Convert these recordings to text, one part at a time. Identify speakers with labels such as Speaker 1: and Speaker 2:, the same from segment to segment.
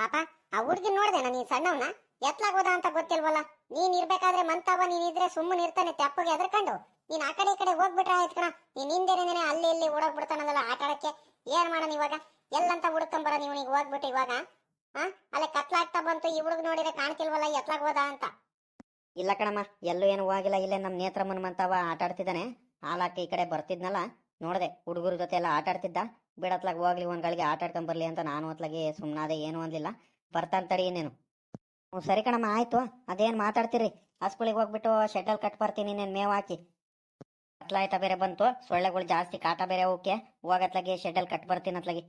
Speaker 1: ಪಾಪ, ಆ ಹುಡ್ಗಿನ್ ನೋಡ್ದೆ ನೀನ್ ಸಣ್ಣವನ? ಎತ್ಲಾಗೋದ ಅಂತ ಗೊತ್ತಿಲ್ವಲ್ಲ? ನೀನ್ ಇರ್ಬೇಕಾದ್ರೆ ಮಂತವ ನೀನ್ ಇದ್ರೆ ಸುಮ್ಮನೆ ಇರ್ತಾನೆ ತೆಪ್ಪಗೆ ಎದ್ರಕೊಂಡು ನೀನ್ ಆ ಕಡೆ ಈ ಕಡೆ ಹೋಗ್ಬಿಟ್ರೆ ಆಯ್ತು ಕಣ. ನೀನ್ ಹಿಂದೆನೇನೆ ಅಲ್ಲಿ ಇಲ್ಲಿ ಓಡೋಗ್ ಬಿಡ್ತಾನಲ್ಲ ಆಟ ಆಡಕ್ಕೆ ಏನ್ ಮಾಡೋಣ ಇವಾಗ? ಎಲ್ಲಂತ ಹುಡ್ಕೊಂಬರ ನೀವು ಈಗ ಹೋಗ್ಬಿಟ್ಟು ಇವಾಗ? ಹಾ ಅಲ್ಲೇ ಕತ್ಲಾಗ್ತಾ ಬಂತು, ಈ ಹುಡುಗ ನೋಡಿದ್ರೆ ಕಾಣ್ತಿಲ್ವಲ್ಲ ಎತ್ಲಾಗೋದ ಅಂತ.
Speaker 2: ಇಲ್ಲ ಕಣಮ್ಮ, ಎಲ್ಲೂ ಏನು ಹೋಗಿಲ್ಲ. ಇಲ್ಲೇ ನಮ್ಮ ನೇತ್ರ ಮನ್ಮಂತವ ಆಟ ಆಡ್ತಿದ್ದಾನೆ ಹಾಲಾಕಿ ಈ ಕಡೆ ಬರ್ತಿದ್ನಲ್ಲ. ನೋಡ್ದೆ, ಹುಡುಗರ ಜೊತೆ ಎಲ್ಲ ಆಟ ಆಡ್ತಿದ್ದ ಬಿಡತ್ಲಾಗ ಹೋಗ್ಲಿ, ಒಂದ್ ಗಳಿಗೆ ಆಟ ಆಡ್ಕೊಂಡ್ ಬರ್ಲಿ ಅಂತ ನಾನು ಅತ್ಲಾಗೆ ಸುಮ್ಮನಾದೆ ಏನು ಅನ್ಲಿಲ್ಲ ಬರ್ತಾನ್ ತಡಿ ಇನ್ನೇನು. ಹ್ಞೂ ಸರಿ ಕಣಮ್ಮ, ಆಯ್ತು. ಅದೇನ್ ಮಾತಾಡ್ತೀರಿ? ಹಸ್ಗಳಿಗೆ ಹೋಗ್ಬಿಟ್ಟು ಶೆಟಲ್ ಕಟ್ ಬರ್ತೀನಿ ನೀನ್ ಮೇವ್ ಹಾಕಿ. ಕತ್ಲಾಯ್ತ ಬೇರೆ ಬಂತು. ಸೊಳ್ಳೆಗಳು ಜಾಸ್ತಿ ಕಾಟ ಬೇರೆ ಓಕೆ ಹೋಗತ್ಲಾಗೆ ಶೆಟಲ್ ಕಟ್ ಬರ್ತೀನಿ ಅತ್ಲಾಗಿ.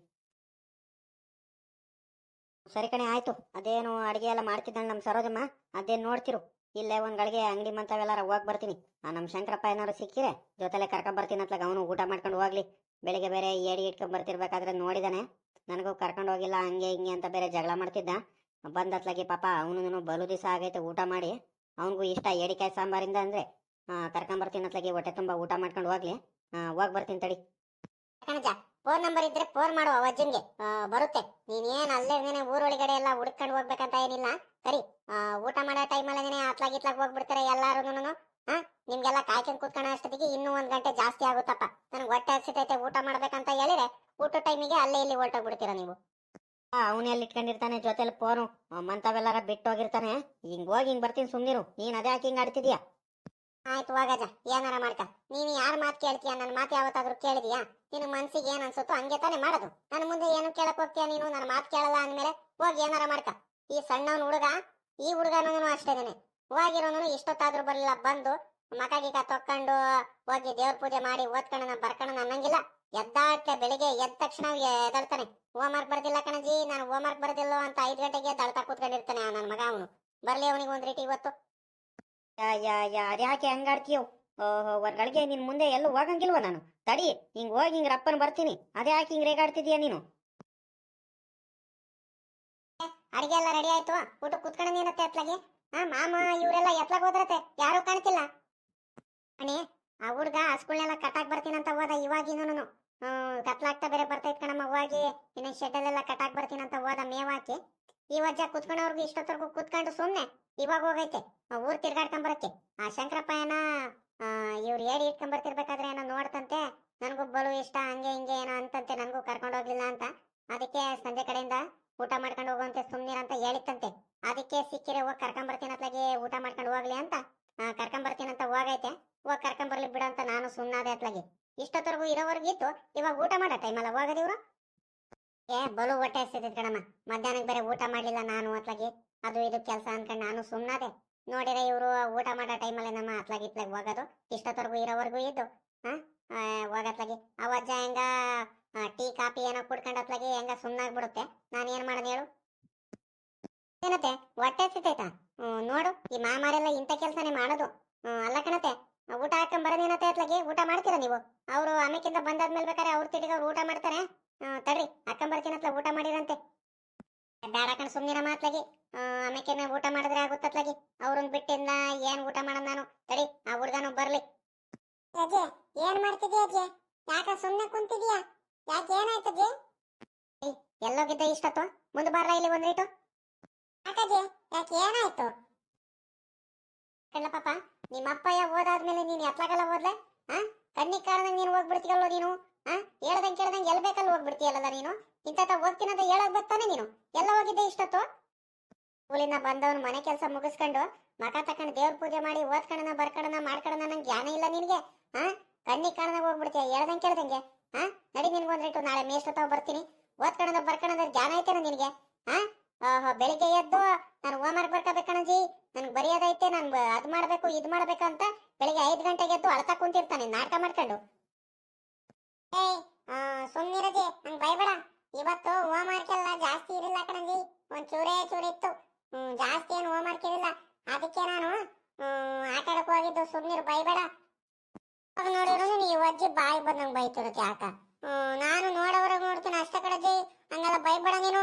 Speaker 2: ಸರಿ ಕಣೆ, ಆಯ್ತು. ಅದೇನು ಅಡಿಗೆ ಎಲ್ಲ ಮಾಡ್ತಿದ್ದಂಗೆ ನಮ್ಮ ಸರೋಜಮ್ಮ? ಅದೇನ್ ನೋಡ್ತಿರು? ಇಲ್ಲೇ ಒಂದ್ ಗಳಿಗೆ ಅಂಗಡಿ ಮಂತವೆಲ್ಲಾರ ಹೋಗ್ ಬರ್ತೀನಿ. ಆ ನಮ್ ಶಂಕರಪ್ಪ ಏನಾರು ಸಿಕ್ಕಿರೆ, ಜೊತೆಲೆ ಕರ್ಕೊಂಡ್ ಬರ್ತೀನಿ ಅತ್ಲಾಗ. ಅವನು ಊಟ ಮಾಡ್ಕೊಂಡು ಹೋಗ್ಲಿ. ಬೆಳಿಗ್ಗೆ ಬೇರೆ ಏಡಿ ಇಟ್ಕೊಂಡ್ ಬರ್ತಿರ್ಬೇಕಾದ್ರೆ ನೋಡಿದಾನೆ. ನನಗೂ ಕರ್ಕೊಂಡು ಹೋಗಿಲ್ಲ, ಹಂಗೆ ಹಿಂಗೆ ಅಂತ ಬೇರೆ ಜಗಳ ಮಾಡ್ತಿದ್ದ. ಬಂದತ್ಲಾಗಿ ಪಾಪ ಅವನು ಬಲು ದಿವಸ ಆಗೈತೆ ಊಟ ಮಾಡಿ. ಅವನಿಗೂ ಇಷ್ಟ ಏಡಿಕಾಯಿ ಸಾಂಬಾರಿಂದ ಅಂದ್ರೆ ಕರ್ಕೊಂಡ್ ಬರ್ತೀನಿ ಅತ್ಲಾಗಿ, ಹೊಟ್ಟೆ ತುಂಬಾ ಊಟ ಮಾಡ್ಕೊಂಡು ಹೋಗ್ಲಿ. ಹೋಗ್ ಬರ್ತೀನಿ ತಡಿ.
Speaker 1: ಕಣಜ, ಫೋನ್ ನಂಬರ್ ಇದ್ರೆ ಫೋನ್ ಮಾಡುವ ಅಜ್ಜನ್ಗೆ ಬರುತ್ತೆ. ನೀನೇನ್ ಅಲ್ಲೇ ಊರೊಳಗಡೆ ಎಲ್ಲ ಹುಡ್ಕೊಂಡು ಹೋಗ್ಬೇಕಂತ ಏನಿಲ್ಲ. ಸರಿ ಊಟ ಮಾಡೋ ಟೈಮಲ್ಲಿ ಅತ್ಲಾಗಿ ಇತ್ಲಾಗಿ ಹೋಗ್ಬಿಡ್ತಾರೆ ಎಲ್ಲಾರು ಹಾ ನಿಮ್ಗೆಲ್ಲ ಕಾಯ್ಕೊಂಡ್ ಕೂತ್ಕೊಳ್ಳೋ ಅಷ್ಟೊತ್ತಿಗೆ ಇನ್ನೂ ಒಂದ್ ಗಂಟೆ ಜಾಸ್ತಿ ಆಗುತ್ತಪ್ಪ. ನನ್ಗೆ ಹೊಟ್ಟೆ ಹಸಿತೈತೆ, ಊಟ ಮಾಡ್ಬೇಕಂತ ಹೇಳಿದ್ರೆ ಊಟ ಟೈಮಿಗೆ ಅಲ್ಲೇ ಇಲ್ಲಿ ಹೊರಟೋಗ್ಬಿಡ್ತೀರಾ ನೀವು.
Speaker 2: ಅವನು ಎಲ್ಲಿ ಇಟ್ಕೊಂಡಿರ್ತಾನೆ ಜೊತೆಲಿ ಫೋನು ಮಂತವೆಲ್ಲಾರ ಬಿಟ್ಟು ಹೋಗಿರ್ತಾನೆ ಹಿಂಗ್ ಹೋಗಿ ಹಿಂಗ್ ಬರ್ತೀನಿ ಸುಮ್ನಿರು. ನೀನ್ ಅದೇ ಹಾಕಿ ಹಿಂಗ್ ಆಡ್ತಿದ್ಯಾ?
Speaker 1: ಆಯ್ತು ಹೋಗಜ ಏನಾರ ಮಾಡ್ಕ. ನೀನು ಯಾರ ಮಾತು ಕೇಳ್ತೀಯ? ನನ್ನ ಮಾತು ಯಾವತ್ತಾದ್ರೂ ಕೇಳಿದ್ಯಾ? ನಿನ್ನ ಮನ್ಸಿಗೆ ಏನ್ ಅನ್ಸುತ್ತೋ ಹಂಗೆ ತಾನೇ ಮಾಡೋದು. ನನ್ನ ಮುಂದೆ ಏನು ಕೇಳಕ್ ಹೋಗ್ತೀಯ ನೀನು? ನನ್ನ ಮಾತು ಕೇಳಲ್ಲ ಅಂದ್ಮೇಲೆ ಹೋಗಿ ಏನಾರ ಮಾಡ್ಕ. ಈ ಸಣ್ಣವನ್ ಹುಡುಗ, ಈ ಹುಡುಗನೂ ಅಷ್ಟೇನೆ ಹೋಗಿರೋನು ಇಷ್ಟೊತ್ತಾದ್ರೂ ಬರಲಿಲ್ಲ. ಬಂದು ಮಕ ಗೀಕ ತೊಕ್ಕೊಂಡು ಹೋಗಿ ದೇವ್ರ ಪೂಜೆ ಮಾಡಿ ಓದ್ಕೊಳ್ಳೋಣ ಬರ್ಕೊಳ್ಳೋಣ ಅನ್ನಂಗಿಲ್ಲ. ಎದ್ದಾಡ್ತೆ ಬೆಳಿಗ್ಗೆ ಎದ್ದ ತಕ್ಷಣ ಎದಳ್ತಾನೆ ಹೋಮ್ವರ್ಕ್ ಬರ್ದಿಲ್ಲ ಕಣಜಿ ನಾನು ಹೋಮ್ವರ್ಕ್ ಬರ್ದಿಲ್ಲೋ ಅಂತ ಐದು ಗಂಟೆಗೆ ದಳ್ತಾ ಕೂತ್ಕೊಂಡಿರ್ತಾನೆ ನನ್ನ ಮಗ ಅವನು. ಬರ್ಲಿ ಅವನಿಗೆ ಒಂದ್ ರೀತಿ ಇವತ್ತು.
Speaker 2: ಅದ್ಯಾಕೆ ಹಂಗಾಡ್ತೀಯೋ ಓಹೋ ಹೊರ್ಗಳಿಗೆ ನಿನ್ ಮುಂದೆ ಎಲ್ಲೂ ಹೋಗಂಗಿಲ್ವ ನಾನು? ತಡಿ ಹಿಂಗ್ ಹೋಗಿ ಹಿಂಗ್ ರಪ್ಪನ್ ಬರ್ತೀನಿ. ಅದೇ ಯಾಕೆ ಹಿಂಗ್ ರೇಗಾಡ್ತಿದ್ಯಾ ನೀನು?
Speaker 1: ಅಡಿಗೆ ಎಲ್ಲ ರೆಡಿ ಆಯ್ತು? ಊಟ ಕುತ್ಕೊಂಡೇನತ್ತೆ ಅತ್ಲಾಗೆ? ಹಾ ಮಾಮ, ಇವರೆಲ್ಲ ಎತ್ಲಾಗ ಹೋದ್ರತೆ ಯಾರು ಕಾಣ್ತಿಲ್ಲ. ಅಣಿ ಆ ಹುಡ್ಗ ಹಸ್ಗಳ್ನೆಲ್ಲ ಕಟ್ಟಾಕ್ ಬರ್ತೀನಂತ ಹೋದ ಇವಾಗಿನೂ ಕತ್ಲಾಗ್ತಾ ಬೇರೆ ಬರ್ತೈತ್ ಕಣಮ್ಮ ಹೋಗಿ ಇನ್ನ ಶೆಡ್ಡಲ್ಲೆಲ್ಲ ಕಟ್ಟಾಕ್ ಬರ್ತೀನಂತ ಹೋದ ಮೇವಾಕಿ. ಈ ವಜ್ಜ ಕುತ್ಕೊಂಡವ್ರಿಗೆ ಇಷ್ಟೊತ್ತರ್ಗು ಕುತ್ಕೊಂಡು ಸುಮ್ನೆ. ಇವಾಗ ಹೋಗೈತೆ, ಆ ಊರ್ ತಿರ್ಗಾಡ್ಕೊಂಡ್ ಬರಕ್ಕೆ. ಆ ಶಂಕರಪ್ಪ ಏನ ಇವ್ರು ಏಡಿ ಇಟ್ಕೊಂಡ್ ಬರ್ತಿರ್ಬೇಕಾದ್ರೆ ಏನೋ ನೋಡ್ತಂತೆ. ನನಗೂ ಬಲು ಇಷ್ಟ, ಹಂಗೆ ಹಿಂಗೆ ಏನೋ ಅಂತಂತೆ. ನನಗೂ ಕರ್ಕೊಂಡು ಹೋಗ್ಲಿಲ್ಲ ಅಂತ. ಅದಕ್ಕೆ ಸಂಜೆ ಕಡೆಯಿಂದ ಊಟ ಮಾಡ್ಕೊಂಡು ಹೋಗುವಂತೆ ಸುಮ್ಮನೆ ಅಂತ ಹೇಳಿತ್ತಂತೆ. ಅದಕ್ಕೆ ಸಿಕ್ಕಿರೆ ಹೋಗಿ ಕರ್ಕೊಂಡ್ ಬರ್ತೀನಿ ಅತ್ಲಾಗೆ ಊಟ ಮಾಡ್ಕೊಂಡು ಹೋಗ್ಲಿ ಅಂತ. ಆ, ಕರ್ಕೊಂಡ್ ಬರ್ತೀನಿ ಅಂತ ಹೋಗೈತೆ. ಹೋಗಿ ಕರ್ಕೊಂಡ್ ಬರ್ಲಿ ಬಿಡ ಅಂತ ನಾನು ಸುಮ್ಮನಾದೆ ಅತ್ಲಾಗೆ. ಇಷ್ಟೊತ್ತವರೆಗೂ ಇರೋವರೆಗೂ ಇತ್ತು ಇವಾಗ ಊಟ ಮಾಡೋ ಟೈಮಲ್ಲ ಹೋಗದಿವ್ರು ಏ ಬಲು ಹೊಟ್ಟೆ ಕಣಮ್ಮ. ಮಧ್ಯಾಹ್ನಕ್ಕೆ ಬೇರೆ ಊಟ ಮಾಡಲಿಲ್ಲ ನಾನು ಅತ್ಲಾಗೆ. ಅದು ಇದು ಕೆಲಸ ಅನ್ಕೊಂಡು ನಾನು ಸುಮ್ಮನಾದೆ ನೋಡಿದ್ರೆ ಇವರು ಊಟ ಮಾಡೋ ಟೈಮಲ್ಲೇ ನಮ್ಮ ಅತ್ಲಾಗೆ ಇತ್ಲಾಗೆ ಹೋಗೋದು. ಇಷ್ಟೊತ್ತವರೆಗೂ ಇರೋವರೆಗೂ ಇದ್ದು ಹಾಂ ಹೋಗತ್ಲಾಗೆ ಆ ಅಜ್ಜ ಹೆಂಗ ಟೀ ಕಾಫಿ ಏನೋ ಕುಡ್ಕೊಂಡು ಅತ್ಲಾಗೆ ಹೆಂಗ ಸುಮ್ಮನಾಗ್ಬಿಡುತ್ತೆ ನಾನು ಏನು ಮಾಡೋದು ಹೇಳು? ಏನತ್ತೆ? ಹೊಟ್ಟೆ ಸಿತೈತಾ ನೋಡು ಈ ಮಾಮಾರೆಲ್ಲ ಇಂಥ ಕೆಲಸನೇ ಮಾಡೋದು. ಹ್ಮ್ ಅಲ್ಲ ಕಣತೆ ಊಟ ಹಾಕೊಂಡ್ ಬರೋದೇನತ್ತೆ ಅತ್ಲಾಗೆ? ಊಟ ಮಾಡ್ತೀರಾ ನೀವು? ಅವರು ಆಮೇಕಿಂದ ಬಂದಾದ್ಮೇಲೆ ಬೇಕಾದ್ರೆ ಅವ್ರ ತಿಡಿಗೆ ಊಟ ಮಾಡ್ತಾರೆ. ತಡ್ರಿ ಹಾಕೊಂಡ್ ಅತ್ಲ ಊಟ ಮಾಡಿರಂತೆ. ಬೇಡ ಸುಮ್ಮನೆ ಸುಮ್ಮನಿರ ಮಾತ್ಲಾಗಿ ಆಮೇಕಿನ ಊಟ ಮಾಡಿದ್ರೆ ಆಗುತ್ತತ್ಲಾಗಿ ಅವ್ರನ್ನ ಬಿಟ್ಟಿಂದ ಏನ್ ಊಟ ಮಾಡೋದ್ ನಾನು? ತಡಿ ಆ ಹುಡ್ಗನು ಬರ್ಲಿ. ಅಜ್ಜೆ ಏನ್ ಮಾಡ್ತಿದ್ಯಾ ಅಜ್ಜೆ ಯಾಕ ಸುಮ್ನೆ ಕುಂತಿದ್ಯಾ? ಯಾಕೆ ಏನಾಯ್ತು ಅಜ್ಜೆ ಇಷ್ಟತ್ವ ಮುಂದೆ ಬರ್ರ ಇಲ್ಲಿ ಒಂದ್ರಿಟು ಯಾಕಜ್ಜೆ ಯಾಕೆ ಏನಾಯ್ತು? ಕಣ್ಣ ಪಾಪ ನಿಮ್ಮ ಅಪ್ಪಯ್ಯ ಓದಾದ್ಮೇಲೆ ನೀನ್ ಎತ್ಲಾಗಲ್ಲ ಓದ್ಲೆ ಹಾ ಕಣ್ಣಿಗೆ ಕಾಣದಂಗ್ ನೀನು ಹೋಗ್ಬಿಡ್ತೀಯಲ್ಲೋ ನೀನು? ಹಾ ಹೇಳ್ದಂಗ್ ಕೇಳ್ದಂಗೆ ಎಲ್ ಬೇಕಲ್ಲ ಹೋಗ್ಬಿಡ್ತೀಯಲ್ಲ ನೀನು ಇಂತ ಹೋಗ್ತೀನಂತ ಹೇಳಕ್ ಬರ್ತಾನೆ ನೀನು? ಎಲ್ಲ ಹೋಗಿದ್ದೆ ಇಷ್ಟೊತ್ತು? ಸ್ಕೂಲಿಂದ ಬಂದವನು ಮನೆ ಕೆಲಸ ಮುಗಿಸ್ಕೊಂಡು ಮಕ ತಕೊಂಡು ದೇವ್ರ ಪೂಜೆ ಮಾಡಿ ಓದ್ಕಣ ಬರ್ಕಣ ಮಾಡ್ಕೊಣ ನಂಗೆ ಜ್ಞಾನ ಇಲ್ಲ ನಿನಗೆ? ಹಾ ಕಣ್ಣಿಗೆ ಕಾಣದಂಗ್ ಹೋಗ್ಬಿಡ್ತೀಯ? ಹೇಳ್ದಂಗ್ ಕೇಳ್ದಂಗೆ? ಹಾ ನಡಿ ನಿನ್ಗೊಂದ್ರಿಟ್ಟು ನಾಳೆ ಮೇಷ್ಟ್ರ ಬರ್ತೀನಿ. ಓದ್ಕಣದ, ಬರ್ಕಣದ ಜ್ಞಾನ ಐತೇನ ನಿನಗೆ? ಹಾ ಬೆಳಿಗ್ಗೆ ಎದ್ದು ನಾನು ಹೋಮ್ವರ್ಕ್ ಬರ್ಕೋಬೇಕಣಜಿ ನನ್ಗೆ ಬರೆಯೋದೈತೆ ನಾನು ಅದು ಮಾಡಬೇಕು, ಇದು ಮಾಡಬೇಕು ಅಂತ ಬೆಳಿಗ್ಗೆ ಐದು ಗಂಟೆಗೆ ಎದ್ದು ಅಳ್ತಾ ಕುಂತಿರ್ತಾನೆ, ನಾಟಕ ಮಾಡ್ಕೊಂಡು. ಏಯ್ ಸುಮ್ಮನಿರಜಿ ನಂಗೆ ಭಯಬೇಡ. ಇವತ್ತು ಹೋಮ್ವರ್ಕ್ ಎಲ್ಲ ಜಾಸ್ತಿ ಇರಲಿಲ್ಲ ಕಣಜಿ ಒಂದು ಚೂರೇ ಚೂರಿತ್ತು ಇತ್ತು ಜಾಸ್ತಿ ಏನು ಹೋಮ್ವರ್ಕ್ ಇರಲಿಲ್ಲ. ಅದಕ್ಕೆ ನಾನು ಆಟ ಆಡಕ್ಕೆ ಹೋಗಿದ್ದು ಸುಮ್ಮನಿರು ಭಯಬೇಡ. ಅವಾಗ ನೋಡಿದ್ರು ನೀವು ಅಜ್ಜಿ ಬಾಯಿ ಬಂದಂಗೆ ಬೈತಿರುತ್ತೆ ಹ್ಮ್, ನಾನು ನೋಡೋವ್ರಾಗ ನೋಡ್ತೀನಿ ಅಷ್ಟೇ ಕಣಜಿ. ಹಂಗೆಲ್ಲ, ಭಯಬೇಡ ನೀನು.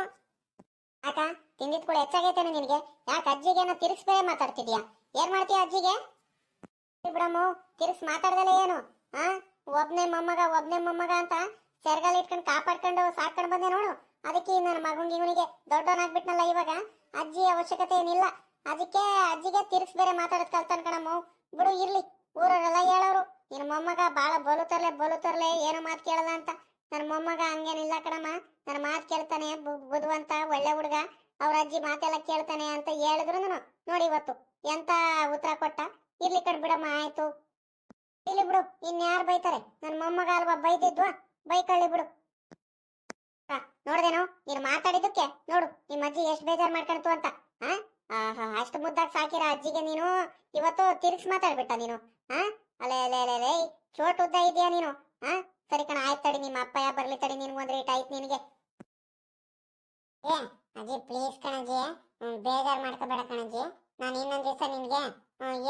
Speaker 1: ಆಕ ತಿಂದಿದ್ ಕೂಡ ಹೆಚ್ಚಾಗೈತೇನು ನಿನಗೆ. ಯಾಕೆ ಅಜ್ಜಿಗೆ ಏನೋ ತಿರ್ಗ್ಸ್ ಬೇರೆ ಮಾತಾಡ್ತಿದ್ಯಾ? ಏನ್ ಮಾಡ್ತೀಯ ಅಜ್ಜಿಗೆ? ಬಿಡಮ್ಮ, ತಿರುಗಿಸ್ ಮಾತಾಡ್ದಲ್ಲ ಏನು? ಆ? ಒಬ್ನೇ ಮೊಮ್ಮಗ ಒಬ್ನೇ ಮೊಮ್ಮಗ ಅಂತ ಸೆರಗಲ್ ಇಟ್ಕೊಂಡು ಕಾಪಾಡ್ಕೊಂಡು ಸಾಕೊಂಡು ಬಂದೆ ನೋಡು. ಅದಕ್ಕೆ ನನ್ನ ಮಗಂಗೆ ಇವನಿಗೆ ದೊಡ್ಡವನಾಗ್ಬಿಟ್ನಲ್ಲ ಇವಾಗ. ಅಜ್ಜಿ ಅವಶ್ಯಕತೆ ಏನಿಲ್ಲ. ಅದಕ್ಕೆ ಅಜ್ಜಿಗೆ ತಿರ್ಸ್ ಬೇರೆ ಮಾತಾಡೋದ್ ಕಲ್ತಾನ ಕಣಮ್ಮ. ಬಿಡು, ಇರ್ಲಿ. ಊರವರೆಲ್ಲ ಹೇಳೋರು. ನಿನ್ನ ಮೊಮ್ಮಗ ತರಲೆ ಬಲು ತರಲೆ ಏನು ಮಾತು ಕೇಳಲ್ಲ ಅಂತ. ನನ್ನ ಮೊಮ್ಮಗ ಹಂಗೇನಿಲ್ಲ ಕಣಮ್ಮ. ನನ್ನ ಮಾತು ಕೇಳ್ತಾನೆ ಬುದ್ಧವಂತ ಒಳ್ಳೆ ಹುಡುಗ. ಅವ್ರ ಅಜ್ಜಿ ಮಾತೆಲ್ಲ ಕೇಳ್ತಾನೆ ಅಂತ ಹೇಳಿದ್ರು ನೋಡಿ ಇವತ್ತು ಎಂತ ಉತ್ತರ ಕೊಟ್ಟ. ಇರ್ಲಿ ಕಡ್ ಬಿಡಮ್ಮ, ಆಯ್ತು. ಇಲ್ಲಿ ಬಿಡು, ಇನ್ಯಾರು ಬೈತಾರೆ. ನನ್ನ ಮೊಮ್ಮಗ ಅಲ್ವಾ ಬೈದಿದ್ವಾ ಬೈಕಳ್ಳಿ ಬಿಡು. ನೋಡ್ದೇನು? ನೀನ್ ಮಾತಾಡಿದ್ದಕ್ಕೆ? ನೋಡು, ನಿಮ್ಮ ಅಜ್ಜಿ ಎಷ್ಟು ಬೇಜಾರು ಮಾಡ್ಕೊಂತು ಅಂತ. ಆಹಾ, ಅಷ್ಟು ಮುದ್ದಾಗಿ ಸಾಕಿರ ಅಜ್ಜಿಗೆ ನೀನು ಇವತ್ತು ತಿರ್ಗ್ಸ್ ಮಾತಾಡ್ಬಿಟ್ಟ ನೀನು. ಹಾ ಅಲೆ ಅಲೆ ಅಲೆ ಚೋಟ್ ಉದ್ದ ಇದೆಯಾ ನೀನು? ಆ ಸರಿ ಕಣ, ಆಯ್ತು ತಡಿ, ನಿಮ್ಮ ಅಪ್ಪಯ್ಯ ಬರ್ಲಿ ತಡಿ, ನಿನ್ಗೆ ಒಂದ್ ರೇಟ್ ಆಯ್ತು ನಿನಗೆ. ಏ, ಅಜ್ಜಿ ಪ್ಲೀಸ್ ಕಣಜ್ಜಿ ಬೇಜಾರು ಮಾಡ್ಕೋಬೇಡ ಕಣಜ್ಜಿ. ನಾನು ಇನ್ನೊಂದು ದಿವಸ ನಿನಗೆ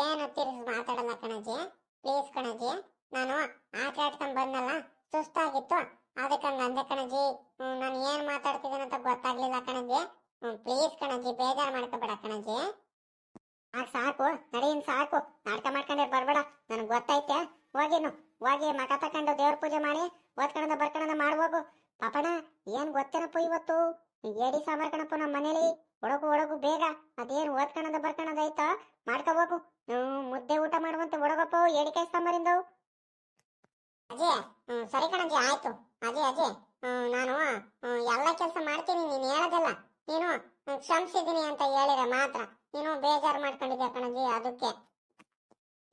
Speaker 1: ಏನು ತಿರುಗಿಸ್ ಮಾತಾಡಲ್ಲ ಕಣಜ್ಜಿ. ಪ್ಲೀಸ್ ಕಣಜ್ಜಿ, ನಾನು ಆಟ ಆಡ್ಕೊಂಡು ಬಂದಲ್ಲ ಸುಸ್ತಾಗಿತ್ತು. ಅದಕ್ಕೆ ಹಂಗ ಅಂದೆ ಕಣಜ್ಜಿ ನಾನು ಏನು ಮಾತಾಡ್ತಿದ್ದೇನೆ ಅಂತ ಗೊತ್ತಾಗ್ಲಿಲ್ಲ ಕಣಜ್ಜಿ. ಪ್ಲೀಸ್ ಕಣಜ್ಜಿ, ಬೇಜಾರ್ ಮಾಡ್ಕೋಬೇಡ ಕಣಜ್ಜಿ. ಆಗ ಸಾಕು, ನಡೀನ್ ಸಾಕು. ನಾಟಕ ಮಾಡ್ಕೊಂಡೇ ಬರ್ಬೇಡ, ನನಗೆ ಗೊತ್ತೈತೆ ಹೋಗಿನು? ಹೋಗಿ ಮಕ ತಕೊಂಡು ದೇವ್ರ ಪೂಜೆ ಮಾಡಿ ಓದ್ಕಣದ ಬರ್ಕಣದ ಮಾಡ್ಬೋಗು ಪಾಪಣ ಏನ್ ಗೊತ್ತೇನಪ್ಪ ಇವತ್ತು? ಏಡಿ ಸಾಂಬಾರ್ ಕಣಪ್ಪ ನಮ್ಮ ಮನೇಲಿ. ಒಳಗು ಒಡಗು ಬೇಗ. ಅದೇನ್ ಓದ್ಕಣದ ಬರ್ಕಣದ ಐತ ಮಾಡ್ಕೋಬೇಕು ಮುದ್ದೆ ಊಟ ಮಾಡುವಂತ ಒಡಗಪ್ಪ ಏಡಿಕಾಯಿ ಸಾಂಬಾರಿಂದ. ಅಜಯ್ ಸರಿ ಕಣಜಿ, ಆಯ್ತು. ಅಜಯ್ ಅಜಯ್ ನಾನು ಎಲ್ಲಾ ಕೆಲಸ ಮಾಡ್ತೀನಿ, ನೀನು ಹೇಳೋದಲ್ಲ. ನೀನು ಕ್ಷಮಿಸಿದೀನಿ ಕ್ಷಮಿಸಿದ್ದೀನಿ ಅಂತ ಹೇಳಿದ್ರೆ ಮಾತ್ರ. ನೀನು ಬೇಜಾರು ಮಾಡ್ಕೊಂಡಿದ್ಯಾ ಕಣಜಿ, ಅದಕ್ಕೆ.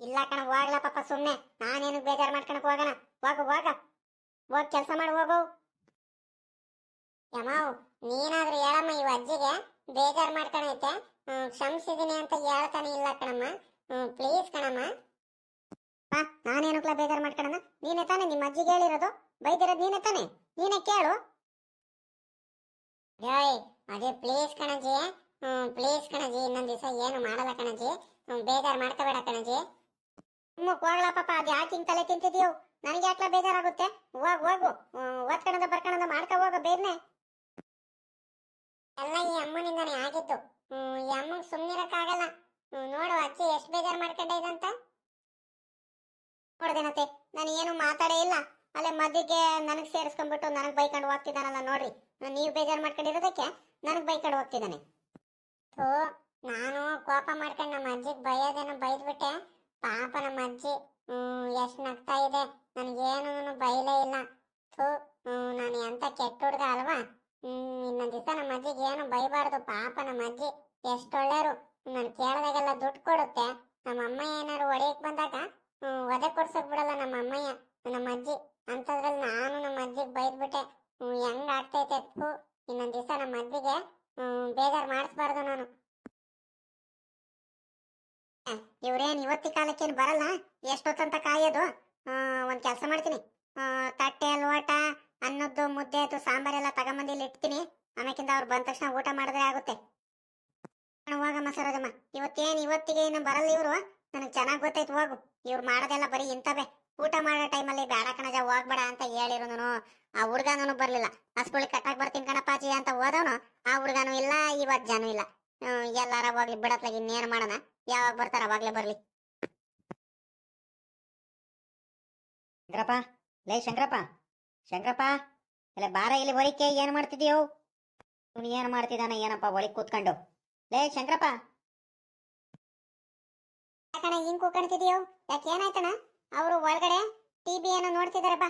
Speaker 1: ಇಲ್ಲ ಕಣ ಹೋಗ್ಲ ಪಾಪ ಸುಮ್ಮನೆ ನಾನೇನು ಬೇಜಾರು ಮಾಡ್ಕೊಳಕ್ ಹೋಗೋಣ ಹೋಗು ಹೋಗ. ಹೋಗ್ ಕೆಲಸ ಮಾಡಿ ಹೋಗು. ಯಮಾವ್ ನೀನಾದ್ರೂ ಹೇಳಮ್ಮ ಇವ ಅಜ್ಜಿಗೆ ಬೇಜಾರು ಮಾಡ್ಕೊಳೈತೆ. ಹ್ಮ್, ಕ್ಷಮಿಸಿದ್ದೀನಿ ಅಂತ ಹೇಳ್ತಾನೆ ಇಲ್ಲ ಕಣಮ್ಮ. ಪ್ಲೀಸ್ ಕಣಮ್ಮ. ನಾನೇನು ನಾನೇನುಕ್ಲ ಬೇಜಾರು ಮಾಡ್ಕೊಳಣ ನೀನೇ ತಾನೇ ನಿಮ್ಮ ಅಜ್ಜಿಗೆ ಹೇಳಿರೋದು? ಬೈದಿರೋದು ನೀನೇ ತಾನೇ? ನೀನೇ ಕೇಳು. ಏಯ್ ಅದೇ ಪ್ಲೀಸ್ ಕಣಜಿ ಪ್ಲೀಸ್ ಕಣಜಿ ಇನ್ನೊಂದ್ ದಿವಸ ಏನು ಮಾಡಲ್ಲ ಕಣಜಿ ಬೇಜಾರ್ ಮಾಡ್ಕೋಬೇಡ ಕಣಜಿ ಹೋಗ್ಲಾ ಪಾಪ, ಅದ್ ಯಾಕೆ ಹಿಂಗ್ ತಲೆ ತಿಂತಿದ್ಯೋ? ನನಗೆ ಯಾಕೆ ಬೇಜಾರಾಗುತ್ತೆ? ಹೋಗ್, ಹೋಗು. ಓದ್ಕಣದ ಬರ್ಕಣದ ಮಾಡ್ಕೊ ಹೋಗು ಬೇರ್ನೆ ಎಲ್ಲ ಈ ಅಮ್ಮನಿಂದಾನೆ ಆಗಿದ್ದು. ಈ ಅಮ್ಮಂಗ್ ಸುಮ್ನಿರಕ್ಕಾಗಲ್ಲ. ಹ್ಮ್, ನೋಡು ಅಜ್ಜಿ ಎಷ್ಟು ಬೇಜಾರ್ ಮಾಡ್ಕೊಂಡೆ ಇದಂತ. ನೋಡ್ದೇನತ್ತೆ ನಾನು ಏನು ಮಾತಾಡೇ ಇಲ್ಲ. ಅಲ್ಲೇ ಮದ್ದಿಗೆ ನನಗ್ ಸೇರಿಸ್ಕೊಂಡ್ಬಿಟ್ಟು ನನಗ್ ಬೈಕೊಂಡು ಹೋಗ್ತಿದ್ದಾನಲ್ಲ ನೋಡ್ರಿ. ನೀವು ಬೇಜಾರ್ ಮಾಡ್ಕೊಂಡಿರೋದಕ್ಕೆ ನನಗ್ ಬೈಕೊಂಡು ಹೋಗ್ತಿದ್ದಾನೆ ಓ ನಾನು ಕೋಪ ಮಾಡ್ಕೊಂಡು ನಮ್ಮ ಅಜ್ಜಿಗೆ ಬೈಯೋದೇನೋ ಬೈದ್ಬಿಟ್ಟೆ. ಪಾಪ ನಮ್ಮ ಅಜ್ಜಿ ಎಷ್ಟ್ ನಗ್ತಾ ಇದೆ. ನನಗೇನು ಬೈಲೇ ಇಲ್ಲ. ಥೂ ನಾನು ಎಂತ ಕೆಟ್ಟ ಹುಡ್ಗ ಅಲ್ವಾ? ಇನ್ನೊಂದ್ ದಿವಸ ನಮ್ಮ ಅಜ್ಜಿಗೆ ಏನು ಬೈಬಾರ್ದು. ಪಾಪ ನಮ್ಮ ಅಜ್ಜಿ, ಎಷ್ಟು ಒಳ್ಳೆಯರು ನಾನು ಕೇಳಿದಾಗೆಲ್ಲ ದುಡ್ಡು ಕೊಡುತ್ತೆ. ನಮ್ಮ ಅಮ್ಮ ಏನಾದ್ರು ಒಡೆಯಕ್ಕೆ ಬಂದಾಗ ಒದೆ ಕೊಡ್ಸಕ್ ಬಿಡಲ್ಲ ನಮ್ಮ ಅಮ್ಮಯ್ಯ, ನಮ್ಮ ಅಜ್ಜಿ. ಅಂಥದ್ರಲ್ಲಿ ನಾನು ನಮ್ಮ ಅಜ್ಜಿಗೆ ಬೈದ್ಬಿಟ್ಟೆ. ಹೆಂಗ್ ಆಗ್ತೈತೆ? ಥೂ, ಇನ್ನೊಂದು ದಿವಸ ನಮ್ಮ ಅಜ್ಜಿಗೆ ಬೇಜಾರ್ ಮಾಡಿಸ್ಬಾರ್ದು ನಾನು. ಇವ್ರೇನ್ ಇವತ್ತಿ ಕಾಲಕ್ಕೇನ್ ಬರಲ್ಲ? ಎಷ್ಟೊತ್ತಂತ ಕಾಯೋದು? ಒಂದ್ ಕೆಲಸ ಮಾಡ್ತೀನಿ. ತಟ್ಟೆ ಲೋಟ ಅನ್ನದ್ದು, ಮುದ್ದೆ ಆಯ್ತು ಸಾಂಬಾರೆಲ್ಲ ತಗೊಂಬಂದು ಇಲ್ಲಿ ಇಡ್ತೀನಿ ಆಮೇಕಿಂದ ಅವ್ರು ಬಂದ ತಕ್ಷಣ ಊಟ ಮಾಡಿದ್ರೆ ಆಗುತ್ತೆ. ಹೋಗಮ್ಮ ಸರೋಜಮ್ಮ. ಇವತ್ತೇನ್ ಇವತ್ತಿಗೆ ಏನು ಬರಲ್ಲ ಇವ್ರು. ನನಗೆ ಚೆನ್ನಾಗಿ ಗೊತ್ತಾಯ್ತು, ಹೋಗು. ಇವ್ರು ಮಾಡೋದೆಲ್ಲ ಬರೀ ಇಂಥವೇ. ಊಟ ಮಾಡೋ ಟೈಮಲ್ಲಿ ಬೇಡ ಕಣಜ, ಹೋಗ್ಬೇಡ ಅಂತ ಹೇಳಿರೋನು ಆ ಹುಡ್ಗನೂ ಬರ್ಲಿಲ್ಲ. ಹಸ್ಕೊಳ್ಳಿ ಕಟ್ಟಾಕ್ ಬರ್ತೀನಿ ಕಣಪ್ಪಾಜಿ ಅಂತ ಹೋದವನು. ಆ ಹುಡ್ಗನೂ ಇಲ್ಲ, ಇವತ್ ಜನ ಇಲ್ಲ. ಎಲ್ಲಾರ ಹೋಗ್ಲಿ, ಬಿಡತ್ಲಾಗ ಇನ್ನೇನು ಮಾಡೋಣ? ಯಾವಾಗ ಬರ್ತಾರ ಅವಾಗ್ಲೇ ಬರ್ಲಿ.
Speaker 2: ಶಂಕರಪ್ಪ, ಲೇ ಶಂಕರಪ್ಪ ಶಂಕರಪ್ಪ ಇಲ್ಲ ಬಾರ ಇಲ್ಲಿ ಹೊಲಿಕೆ ಏನ್ ಮಾಡ್ತಿದ್ಯೋ? ಇವನು ಏನ್ ಮಾಡ್ತಿದಾನ, ಏನಪ್ಪ ಒಳಿ ಕೂತ್ಕೊಂಡು? ಲೇ ಶಂಕರಪ್ಪ.
Speaker 1: ಹಿಂಗ್ ಕೂತ್ಕೊಂಡ್ತಿದ್ಯೋ ಯಾಕೆ ಏನಾಯ್ತಣ ಅವರು ಒಳಗಡೆ ಟಿವಿ ಏನೋ ನೋಡ್ತಿದಾರೆ, ಬಾ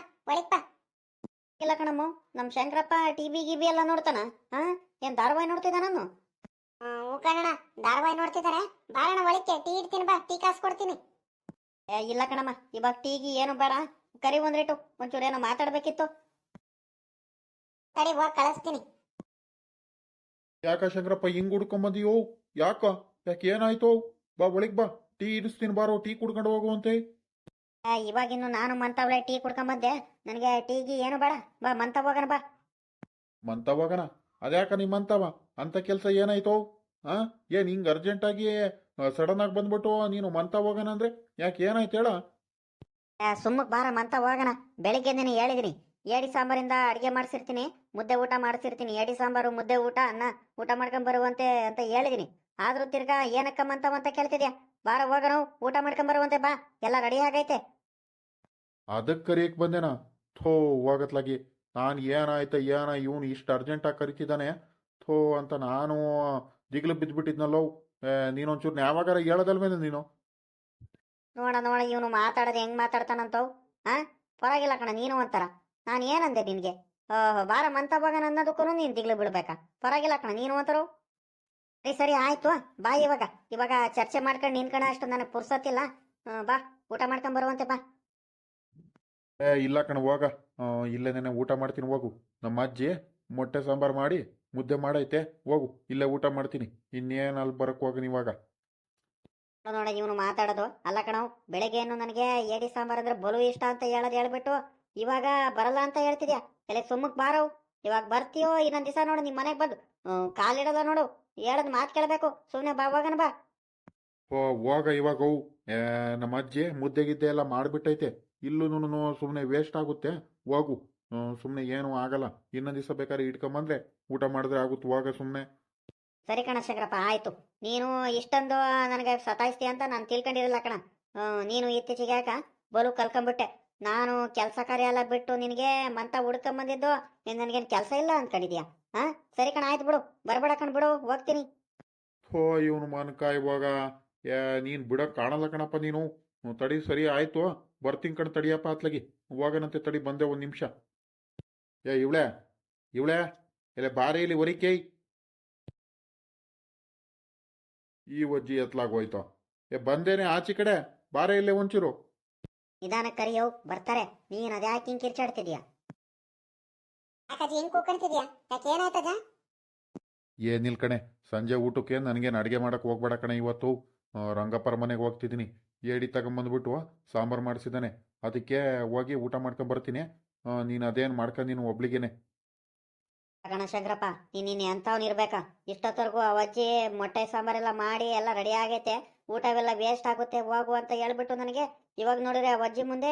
Speaker 2: ಇಲ್ಲ ಕಣಮ್ಮ, ನಮ್ ಶಂಕರಪ್ಪ ಟಿವಿ ಗಿಬಿ ಎಲ್ಲ ನೋಡ್ತಾನ, ಹಾ? ಏನ್ ಧಾರವಾಹಿ ನೋಡ್ತಿದ್ದಾನು
Speaker 1: ಹ್ಞೂ ಕಣಣ ಧಾರಾವಾಹಿ ನೋಡ್ತಿದಾರೆ ಬಾರಣ ಒಳಕ್ಕೆ ಟೀ ಇಡ್ತೀನಿ ಬಾ ಟೀ ಕಾಸು ಕೊಡ್ತೀನಿ.
Speaker 2: ಏ ಇಲ್ಲ ಕಣಮ್ಮ ಇವಾಗ ಟೀಗಿ ಏನು ಬೇಡ. ಕರಿ ಒಂದ್ರೇಟು ಒಂಚೂರು ಏನೋ ಮಾತಾಡ್ಬೇಕಿತ್ತು.
Speaker 1: ತಡಿ ಹೋಗಿ ಕಳಿಸ್ತೀನಿ.
Speaker 3: ಯಾಕ ಶಂಕರಪ್ಪ ಹಿಂಗ್ ಹುಡ್ಕೊಂಬಂದಿಯೋ? ಯಾಕ? ಯಾಕೆ ಏನಾಯ್ತು? ಬಾ ಒಳಗ್ ಬಾ. ಟೀ ಇಡಿಸ್ತೀನಿ ಬಾರೋ ಟೀ ಕುಡ್ಕೊಂಡು ಹೋಗುವಂತೆ.
Speaker 2: ಆ, ಇವಾಗಿನ್ನು ನಾನು ಮಂತವಳೆ ಟೀ ಕುಡ್ಕೊಂಬಂದೆ. ನನಗೆ ಟೀಗಿ ಏನು ಬೇಡ. ಬಾ ಮಂತ ಹೋಗೋಣ ಬಾ.
Speaker 3: ಮಂತ ಮಂತವಾಗನ ಅದ್ಯಾಕ ನಿಮ್ಮಂತವ ಅಂತ ಕೆಲಸ ಏನಾಯ್ತು? ಆ? ಏನ್ ಹಿಂಗ್ ಅರ್ಜೆಂಟಾಗಿ ಸಡನ್ ಆಗಿ ಬಂದ್ಬಿಟ್ಟು ನೀನು ಮಂತ ಹೋಗೋಣ ಅಂದ್ರೆ? ಯಾಕೆ ಏನಾಯ್ತು ಹೇಳ?
Speaker 2: ಸುಮ್ಮ ಬಾರ ಮಂತ ಹೋಗೋಣ ಬೆಳಿಗ್ಗೆ ನೀನು ಹೇಳಿದಿನಿ. ಏಡಿ ಸಾಂಬಾರಿಂದ ಅಡಿಗೆ ಮಾಡಿಸಿರ್ತೀನಿ ಮುದ್ದೆ ಊಟ ಮಾಡಿಸಿರ್ತೀನಿ. ಏಡಿ ಸಾಂಬಾರು ಮುದ್ದೆ ಊಟ ಅನ್ನ ಊಟ ಮಾಡ್ಕೊಂಡ್ ಬರುವಂತೆ ಅಂತ ಹೇಳಿದಿನಿ. ಆದ್ರೂ ತಿರ್ಗಾ ಏನಕ್ಕ ಮಂತ ಅಂತ ಕೇಳ್ತಿದ್ಯಾ? ಬಾರ ಹೋಗೋಣ ಊಟ ಮಾಡ್ಕೊಂಡ್ ಬರುವಂತೆ ಬಾ. ಎಲ್ಲ ರೆಡಿ ಆಗೈತೆ.
Speaker 3: ಅದಕ್ಕೆ ಕರಿಯಕ್ ಬಂದೇನಾ? ಥೋ ಹೋಗತ್ಲಾಗಿ. ನಾನು ಏನಾಯ್ತ ಏನ ಇವನು ಇಷ್ಟು ಅರ್ಜೆಂಟಾಗಿ ಕರಿತಿದ್ದಾನೆ? ಥೋ ಅಂತ ನಾನು ದಿಗ್ಲು ಬಿದ್ದುಬಿಟ್ಟಿದ್ನಲ್ಲೋ ನೀನೊಂಚೂರು ಯಾವಾಗಾರ ಹೇಳೋದಲ್ವೇನು ನೀನು.
Speaker 2: ನೋಡ ನೋಡ ಇವನು ಮಾತಾಡೋದು ಹೆಂಗ್ ಮಾತಾಡ್ತಾನಂತವ್? ಹಾ ಪರವಾಗಿಲ್ಲ ಕಣ ನೀನು ಅಂತಾರ ನಾನು ಏನಂದೆ ನಿನ್ಗೆ? ಓಹೋ ಬಾರ ಮಂತ ಭಾಗನ ಅನ್ನೋದಕ್ಕೂ ನೀನು ದಿಗ್ಲು ಬಿಡ್ಬೇಕಾ ಪರವಾಗಿಲ್ಲ ಕಣ ನೀನು ಒಂಥರು. ಸರಿ ಸರಿ ಆಯ್ತು ಬಾ ಇವಾಗ. ಇವಾಗ ಚರ್ಚೆ ಮಾಡ್ಕೊಂಡು ನಿನ್ಕಣ ಅಷ್ಟು ನನಗೆ ಪುರ್ಸತ್ತಿಲ್ಲ ಬಾ ಊಟ ಮಾಡ್ಕೊಂಡ್ ಬರುವಂತೆ ಬಾ.
Speaker 3: ಏ ಇಲ್ಲ ಕಣ ಹೋಗ. ಇಲ್ಲೇ ನೆನೆ ಊಟ ಮಾಡ್ತೀನಿ ಹೋಗು. ನಮ್ಮ ಅಜ್ಜಿ ಮೊಟ್ಟೆ ಸಾಂಬಾರು ಮಾಡಿ ಮುದ್ದೆ ಮಾಡೈತೆ ಹೋಗು ಇಲ್ಲೇ ಊಟ ಮಾಡ್ತೀನಿ. ಇನ್ನೇನು ಅಲ್ಲಿ ಬರಕ್ಕೆ ಹೋಗ ನೀವಾಗ
Speaker 2: ನೋಡ ಇವನು ಮಾತಾಡೋದು. ಅಲ್ಲ ಕಣವು ಬೆಳಿಗ್ಗೆ ಏನು ನನಗೆ ಏಡಿ ಸಾಂಬಾರ್ ಅಂದ್ರೆ ಬಲು ಇಷ್ಟ ಅಂತ ಹೇಳೋದು ಹೇಳ್ಬಿಟ್ಟು ಇವಾಗ ಬರಲ್ಲ ಅಂತ ಹೇಳ್ತಿದ್ಯಾ? ಎಲೆ ಸುಮ್ಮಕ್ ಬಾರವು ಇವಾಗ ಬರ್ತೀಯೋ ಇನ್ನೊಂದ್ ದಿವಸ ನೋಡು ನಿಮ್ಮ ಮನೆಗೆ ಬಂದು ಕಾಲಿಡಲ್ಲ ನೋಡು. ಹೇಳದ್ ಮಾತು ಕೇಳಬೇಕು. ಸುಮ್ಮನೆ ಬಾ ಬಾ.
Speaker 3: ಓ ಹೋಗ ಇವಾಗ ನಮ್ಮ ಅಜ್ಜಿ ಮುದ್ದೆ ಗಿದ್ದೆ ಎಲ್ಲ ಮಾಡಿಬಿಟ್ಟೈತೆ. ಇಲ್ಲೂ ಸುಮ್ಮನೆ ವೇಸ್ಟ್ ಆಗುತ್ತೆ. ಹೋಗು. ಸುಮ್ಮನೆ ಏನು ಆಗಲ್ಲ. ಇನ್ನೊಂದು ದಿವಸ ಬೇಕಾದ್ರೆ ಇಟ್ಕೊಂಬಂದ್ರೆ ಊಟ ಮಾಡಿದ್ರೆ ಆಗುತ್ತೆ ಹೋಗ ಸುಮ್ಮನೆ
Speaker 2: ಸರಿ ಕಣ ಶಂಕರಪ್ಪ ಆಯ್ತು. ನೀನು ಇಷ್ಟೊಂದು ನನಗೆ ಸತಾಯಿಸ್ತೀಯ ಅಂತ ನಾನು ತಿಳ್ಕೊಂಡಿರಲ್ಲ ಕಣ. ನೀನು ಇತ್ತೀಚೆಗೆ ಯಾಕ ಬಲು ಕಲ್ಕೊಂಬಿಟ್ಟೆ. ನಾನು ಕೆಲಸ ಕಾರ್ಯ ಎಲ್ಲ ಬಿಟ್ಟು ನಿನಗೆ ಮಂತ ಹುಡ್ಕೊಂಬಂದಿದ್ದು ನೀನು ನನಗೇನು ಕೆಲಸ ಇಲ್ಲ ಅಂದ್ಕೊಂಡಿದ್ಯಾ ಹಾಂ? ಸರಿ ಕಣ ಆಯ್ತು ಬಿಡು. ಬರಬೇಡ ಕಣ ಬಿಡು ಹೋಗ್ತೀನಿ.
Speaker 3: ಹೋ ಇವನು ಮನ್ಕಾಯ್ ಇವಾಗ ಏ ನೀನು ಬಿಡಕ್ ಕಾಣಲ್ಲ ಕಣಪ್ಪ ನೀನು. ತಡಿ ಸರಿ ಆಯ್ತು. ಬರ್ತೀನಿ ಕಣ ತಡಿಯಪ್ಪ ಅತ್ಲಗಿ ಹೋಗನಂತೆ ತಡಿ ಬಂದೆ ಒಂದು ನಿಮಿಷ. ಏ ಇವಳೆ ಇವಳೆ ಇಲ್ಲ ಬಾರಿ ಇಲ್ಲಿ ಒರಿಕೈ. ಈ ಒಜ್ಜಿ ಎತ್ಲಾಗೋಯ್ತು. ಏ ಬಂದೇನೆ ಆಚೆ ಕಡೆ ಬಾರೆ ಇಲ್ಲೇ ಒಂಚೂರು
Speaker 2: ನಿಧಾನ ಕರಿಯೋ ಬರ್ತಾರೆ. ನೀನ್ ಅದ್ಯಾಕೆ ಹಿಂಗ್ ಕಿರ್ಚಾಡ್ತಿದ್ಯಾ?
Speaker 1: ಯಾಕಜ್ಜಿ ಹಿಂಗ್ ಕೂಕಂತಿದ್ಯಾ ಯಾಕೆ ಏನಾಯ್ತದ
Speaker 3: ಏನಿಲ್ ಕಣೆ ಸಂಜೆ ಊಟಕ್ಕೆ ನನಗೇನು ಅಡುಗೆ ಮಾಡಕ್ಕೆ ಹೋಗ್ಬೇಡ ಕಣೆ ಇವತ್ತು. ಆ, ರಂಗಪ್ಪರ ಮನೆಗೆ ಹೋಗ್ತಿದ್ದೀನಿ ಏಡಿ ತಗೊಂಬಂದ್ಬಿಟ್ಟು ಸಾಂಬಾರು ಮಾಡಿಸಿದ್ದಾನೆ. ಅದಕ್ಕೆ ಹೋಗಿ ಊಟ ಮಾಡ್ಕೊಂಡ್ ಬರ್ತೀನಿ ನೀನು ಅದೇನು ಮಾಡ್ಕೊಂಡು ನೀನು ಒಬ್ಳಿಗೇನೆ.
Speaker 2: ಗಣ ಶಂಕರಪ್ಪ ನೀನು ಎಂಥವ್ನು ಇರ್ಬೇಕಾ? ಇಷ್ಟೊತ್ತವರೆಗೂ ಆ ಅಜ್ಜಿ ಮೊಟ್ಟೆ ಸಾಂಬಾರೆಲ್ಲ ಮಾಡಿ ಎಲ್ಲ ರೆಡಿ ಆಗೈತೆ. ಊಟವೆಲ್ಲ ವೇಸ್ಟ್ ಆಗುತ್ತೆ ಹೋಗು ಅಂತ ಹೇಳ್ಬಿಟ್ಟು ನನಗೆ. ಇವಾಗ ನೋಡಿದ್ರೆ ಅವಜ್ಜಿ ಮುಂದೆ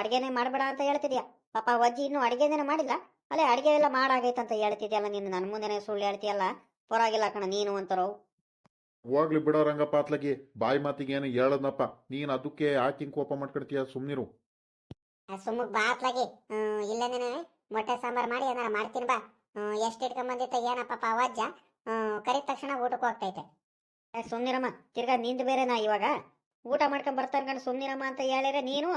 Speaker 2: ಅಡುಗೆನೇ ಮಾಡಬೇಡ ಅಂತ ಹೇಳ್ತಿದ್ಯಾ? ಪಾಪ ಆ ಅಜ್ಜಿ ಇನ್ನೂ ಅಡುಗೆನೇ ಮಾಡಿಲ್ಲ. ಅಲ್ಲೇ ಅಡುಗೆ ಎಲ್ಲ ಮಾಡಾಗೈತೆ ಅಂತ ಹೇಳ್ತಿದ್ಯಲ್ಲ ನೀನು? ನನ್ನ ಮುಂದೆನೇ ಸುಳ್ಳು ಹೇಳ್ತೀಯಲ್ಲ? ಪರವಾಗಿಲ್ಲ ಕಣ ನೀನು ಅಂತರು?
Speaker 3: ಹೋಗ್ಲಿ ಬಿಡೋ ರಂಗಪ್ಪ ಅತ್ಲಗಿ ಬಾಯಿ ಮಾತಿಗೆ ಏನು ಹೇಳದ್ನಪ್ಪ. ನೀನು ಅದಕ್ಕೆ ಯಾಕೆ ಕೋಪ ಮಾಡ್ಕೊಡ್ತೀಯ ಸುಮ್ಮನಿರು
Speaker 1: ಸುಮ್ಮಕ್ ಬಾ ಅತ್ಲಾಗಿ. ಇಲ್ಲ ಇಲ್ಲೇನೇನೆ ಮೊಟ್ಟೆ ಸಾಂಬಾರ್ ಮಾಡಿ ಏನಾರ ಮಾಡ್ತೀನಿ ಬಾ. ಎಷ್ಟ್ ಇಟ್ಕೊಂಡ್ ಏನಪ್ಪ ಅವಾಜ್ಯ ಕರಿದ ತಕ್ಷಣ ಊಟಕ್ಕೆ ಹೋಗ್ತೈತೆ.
Speaker 2: ಸುಮ್ನಿರಮ್ಮ, ತಿರ್ಗಾ ನಿಂದ್ ಬೇರೆ ನಾ ಇವಾಗ. ಊಟ ಮಾಡ್ಕೊಂಡ್ ಬರ್ತಾರ ಕಣ್ ಸುಮ್ನಿರಮ್ಮ ಅಂತ ಹೇಳಿದ್ರೆ ನೀನು.